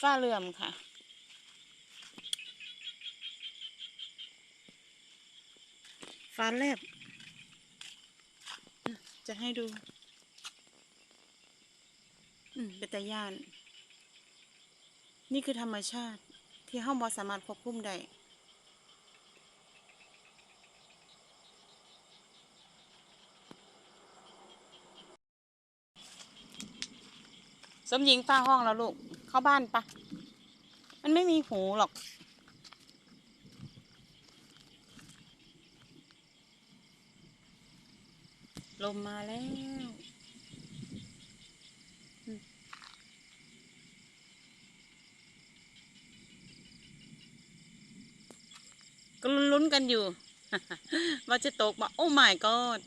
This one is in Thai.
ฟ้าเหลื่อมค่ะ ฟ้าแลบอะจะให้ดู อืมเป็นตาย่าน นี่คือธรรมชาติที่ห้องบอสามารถควบคุมได้สมหญิงฟ้าห้องแล้วลูก เข้าบ้านปะ มันไม่มีหูหรอก ลมมาแล้วก็ลุ้นกันอยู่ ว่าจะตกมาโอ้ my god